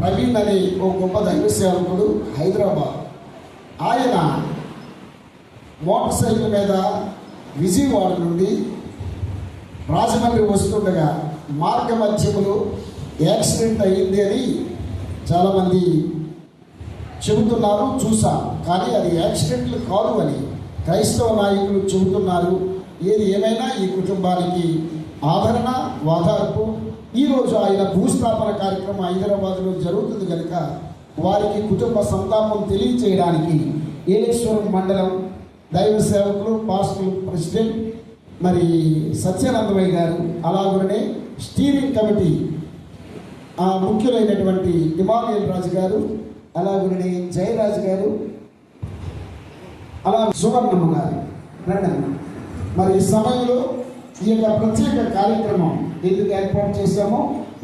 ప్రవీణ్ అనే ఓ గొప్ప దైవ సేవకుడు హైదరాబాద్. ఆయన మోటార్ సైకిల్ మీద విజయవాడ నుండి రాజమండ్రి వస్తుండగా మార్గ మధ్యములో యాక్సిడెంట్ అయింది అని చాలామంది చెబుతున్నారు చూసాం కానీ అది యాక్సిడెంట్లు కాదు అని క్రైస్తవ నాయకులు చెబుతున్నారు. ఏది ఏమైనా ఈ కుటుంబానికి ఆదరణ వాదార్పు ఈరోజు ఆయన భూస్థాపన కార్యక్రమం హైదరాబాద్లో జరుగుతుంది కనుక వారికి కుటుంబ సంతాపం తెలియచేయడానికి ఏలేశ్వరం మండలం దైవ సేవకులు పాస్టర్ ప్రెసిడెంట్ మరి సత్యానందమయ్య గారు అలాగనే స్టీరింగ్ కమిటీ ఆ ముఖ్యులైనటువంటి ఇమానుయల్ రాజు గారు అలాగనే జయరాజు గారు అలా సువర్ణమ్మ గారు. రండి మరి ఈ సమయంలో ఈ యొక్క ప్రత్యేక కార్యక్రమం ఎందుకు ఏర్పాటు చేశామో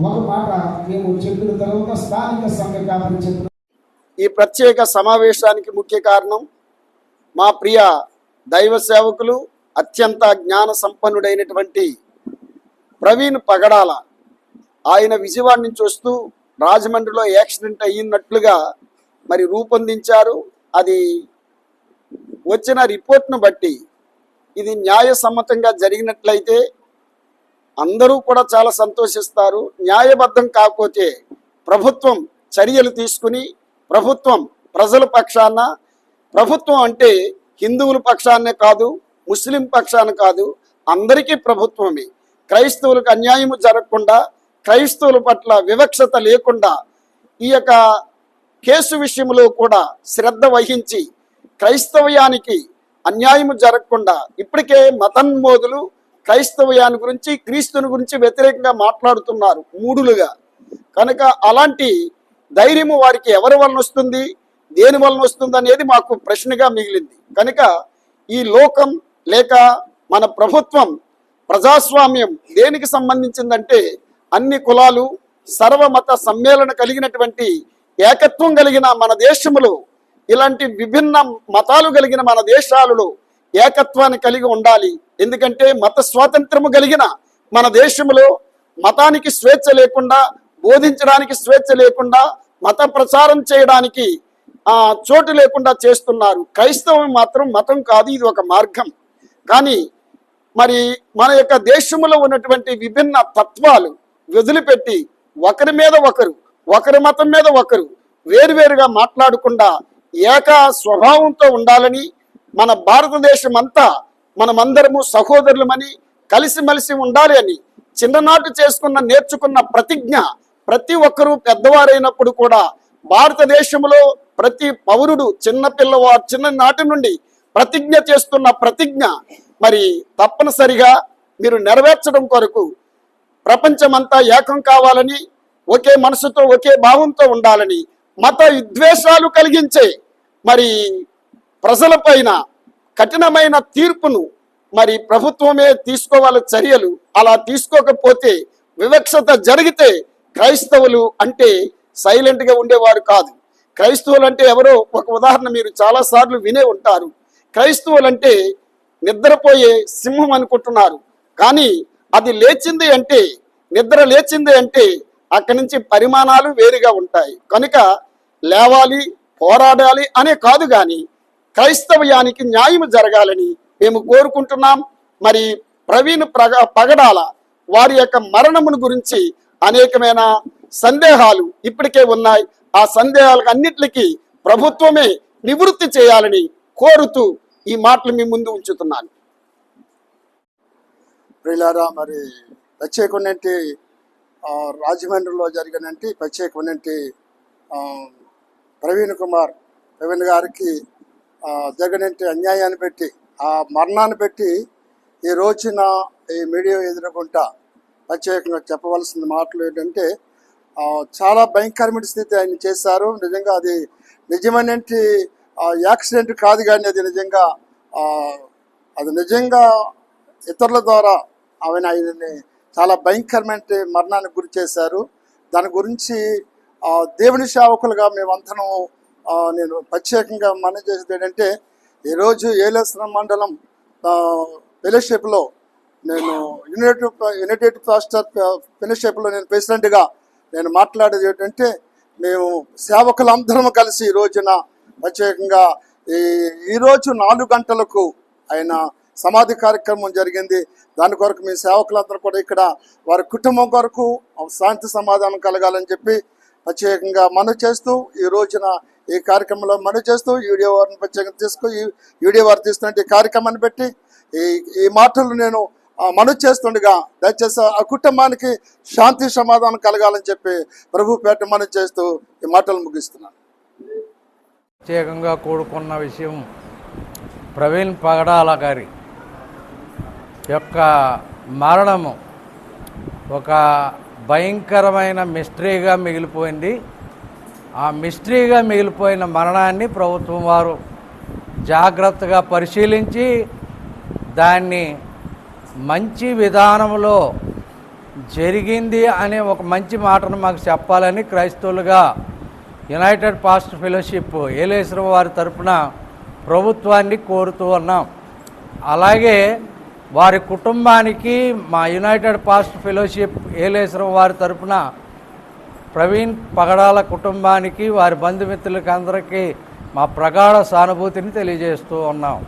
ఒక మాట మేము చెప్పిన తర్వాత స్థానిక సంఘ కాపరి చెప్పిన ఈ ప్రత్యేక సమావేశానికి ముఖ్య కారణం మా ప్రియ దైవ సేవకులు అత్యంత జ్ఞాన సంపన్నుడైనటువంటి ప్రవీణ్ పగడాల. ఆయన విజయవాడ నుంచి వస్తూ రాజమండ్రిలో యాక్సిడెంట్ అయ్యినట్లుగా మరి రూపొందించారు. అది వచ్చిన రిపోర్ట్ను బట్టి ఇది న్యాయసమ్మతంగా జరిగినట్లయితే అందరూ కూడా చాలా సంతోషిస్తారు. న్యాయబద్ధం కాకపోతే ప్రభుత్వం చర్యలు తీసుకుని ప్రభుత్వం ప్రజల పక్షాన ప్రభుత్వం అంటే హిందువుల పక్షాన్నే కాదు ముస్లిం పక్షాన కాదు అందరికీ ప్రభుత్వమే. క్రైస్తవులకు అన్యాయము జరగకుండా క్రైస్తవుల పట్ల వివక్షత లేకుండా ఈ యొక్క కేసు విషయంలో కూడా శ్రద్ధ వహించి క్రైస్తవయానికి అన్యాయము జరగకుండా ఇప్పటికే మతన్మోదులు క్రైస్తవయాన్ని గురించి క్రీస్తుని గురించి వ్యతిరేకంగా మాట్లాడుతున్నారు మూడులుగా. కనుక అలాంటి ధైర్యము వారికి ఎవరి వలన వస్తుంది దేని వలన వస్తుంది అనేది మాకు ప్రశ్నగా మిగిలింది. కనుక ఈ లోకం లేక మన ప్రభుత్వం ప్రజాస్వామ్యం దేనికి సంబంధించిందంటే అన్ని కులాలు సర్వమత సమ్మేళన కలిగినటువంటి ఏకత్వం కలిగిన మన దేశంలో ఇలాంటి విభిన్న మతాలు కలిగిన మన దేశాలలో ఏకత్వాన్ని కలిగి ఉండాలి. ఎందుకంటే మత స్వాతంత్రము కలిగిన మన దేశంలో మతానికి స్వేచ్ఛ లేకుండా బోధించడానికి స్వేచ్ఛ లేకుండా మత ప్రచారం చేయడానికి చోటు లేకుండా చేస్తున్నారు. క్రైస్తవం మాత్రం మతం కాదు ఇది ఒక మార్గం. కానీ మరి మన యొక్క దేశంలో ఉన్నటువంటి విభిన్న తత్వాలు వదిలిపెట్టి ఒకరి మీద ఒకరు ఒకరి మతం మీద ఒకరు వేరువేరుగా మాట్లాడకుండా ఏక స్వభావంతో ఉండాలని మన భారతదేశం అంతా మనమందరము సహోదరులమని కలిసిమెలిసి ఉండాలి అని చిన్ననాటు చేసుకున్న నేర్చుకున్న ప్రతిజ్ఞ ప్రతి ఒక్కరూ పెద్దవారైనప్పుడు కూడా భారతదేశంలో ప్రతి పౌరుడు చిన్న చిన్ననాటి నుండి ప్రతిజ్ఞ చేస్తున్న ప్రతిజ్ఞ మరి తప్పనిసరిగా మీరు నెరవేర్చడం కొరకు ప్రపంచమంతా ఏకం కావాలని ఒకే మనసుతో ఒకే భావంతో ఉండాలని మత విద్వేషాలు కలిగించే మరి ప్రజలపైన కఠినమైన తీర్పును మరి ప్రభుత్వమే తీసుకోవాలి చర్యలు. అలా తీసుకోకపోతే వివక్షత జరిగితే క్రైస్తవులు అంటే సైలెంట్గా ఉండేవారు కాదు. క్రైస్తవులు అంటే ఎవరో ఒక ఉదాహరణ మీరు చాలా సార్లు వినే ఉంటారు. క్రైస్తవులు అంటే నిద్రపోయే సింహం అనుకుంటున్నారు. కానీ అది లేచింది అంటే నిద్ర లేచింది అంటే అక్కడి నుంచి పరిమాణాలు వేరుగా ఉంటాయి. కనుక లేవాలి పోరాడాలి అనే కాదు కానీ క్రైస్తవయానికి న్యాయం జరగాలని మేము కోరుకుంటున్నాం. మరి ప్రవీణ్ ప్రగ పగడాల వారి యొక్క మరణమును గురించి అనేకమైన సందేహాలు ఇప్పటికే ఉన్నాయి. ఆ సందేహాలకు అన్నిటికీ ప్రభుత్వమే నివృత్తి చేయాలని కోరుతూ ఈ మాటలు మీ ముందు ఉంచుతున్నాను. ప్రియులారా మరి ప్రత్యేకమైనటి ఆ, రాజమండ్రిలో జరిగినట్టు ప్రత్యేకమైనటి ఆ, ప్రవీణ్ కుమార్ ప్రవీణ్ గారికి జగన్ ఇంటి అన్యాయాన్ని పెట్టి ఆ మరణాన్ని పెట్టి ఈ రోజున ఈ మీడియా ఎదుర్కొంటా ప్రత్యేకంగా చెప్పవలసిన మాటలు ఏంటంటే చాలా భయంకరమైన స్థితి ఆయన చేశారు. నిజంగా అది నిజమైనటి యాక్సిడెంట్ కాదు కానీ అది నిజంగా అది నిజంగా ఇతరుల ద్వారా ఆయన ఆయనని చాలా భయంకరమైన మరణానికి గురి చేశారు. దాని గురించి దేవుని సేవకులుగా మేమంతరం నేను ప్రత్యేకంగా మనం చేసేది ఏంటంటే ఈరోజు ఏలేశ్వరం మండలం ఫెలోషిప్లో నేను యునైటెడ్ యునైటెడ్ పాస్టర్ ఫెలోషిప్లో నేను ప్రెసిడెంట్గా నేను మాట్లాడేది ఏంటంటే మేము సేవకులందరం కలిసి ఈ రోజున ప్రత్యేకంగా ఈ ఈరోజు నాలుగు గంటలకు ఆయన సమాధి కార్యక్రమం జరిగింది. దాని కొరకు మీ సేవకులందరూ కూడా ఇక్కడ వారి కుటుంబం కొరకు శాంతి సమాధానం కలగాలని చెప్పి ప్రత్యేకంగా మనం చేస్తూ ఈ రోజున ఈ కార్యక్రమంలో మనవి చేస్తూ వీడియో వారిని ప్రత్యేకంగా తీసుకు ఈ వీడియో వారు తీస్తున్న ఈ కార్యక్రమాన్ని పెట్టి ఈ ఈ మాటలు నేను మనవి చేస్తుండగా దయచేసి ఆ కుటుంబానికి శాంతి సమాధానం కలగాలని చెప్పి ప్రభు పేట మనవి చేస్తూ ఈ మాటలు ముగిస్తున్నాను. ప్రత్యేకంగా కూడుకున్న విషయం ప్రవీణ్ పగడాల గారి యొక్క మరణము ఒక భయంకరమైన మిస్టరీగా మిగిలిపోయింది. ఆ మిస్టరీగా మిగిలిపోయిన మరణాన్ని ప్రభుత్వం వారు జాగ్రత్తగా పరిశీలించి దాన్ని మంచి విధానంలో జరిగింది అనే ఒక మంచి మాటను మాకు చెప్పాలని క్రైస్తవులుగా యునైటెడ్ పాస్ట్ ఫెలోషిప్ ఏలేశ్వరం వారి తరపున ప్రభుత్వాన్ని కోరుతూ ఉన్నాం. అలాగే వారి కుటుంబానికి మా యునైటెడ్ పాస్ట్ ఫెలోషిప్ ఏలేశ్వరం వారి తరపున ప్రవీణ్ పగడాల కుటుంబానికి వారి బంధుమిత్రులకి అందరికీ మా ప్రగాఢ సానుభూతిని తెలియజేస్తూ ఉన్నాం.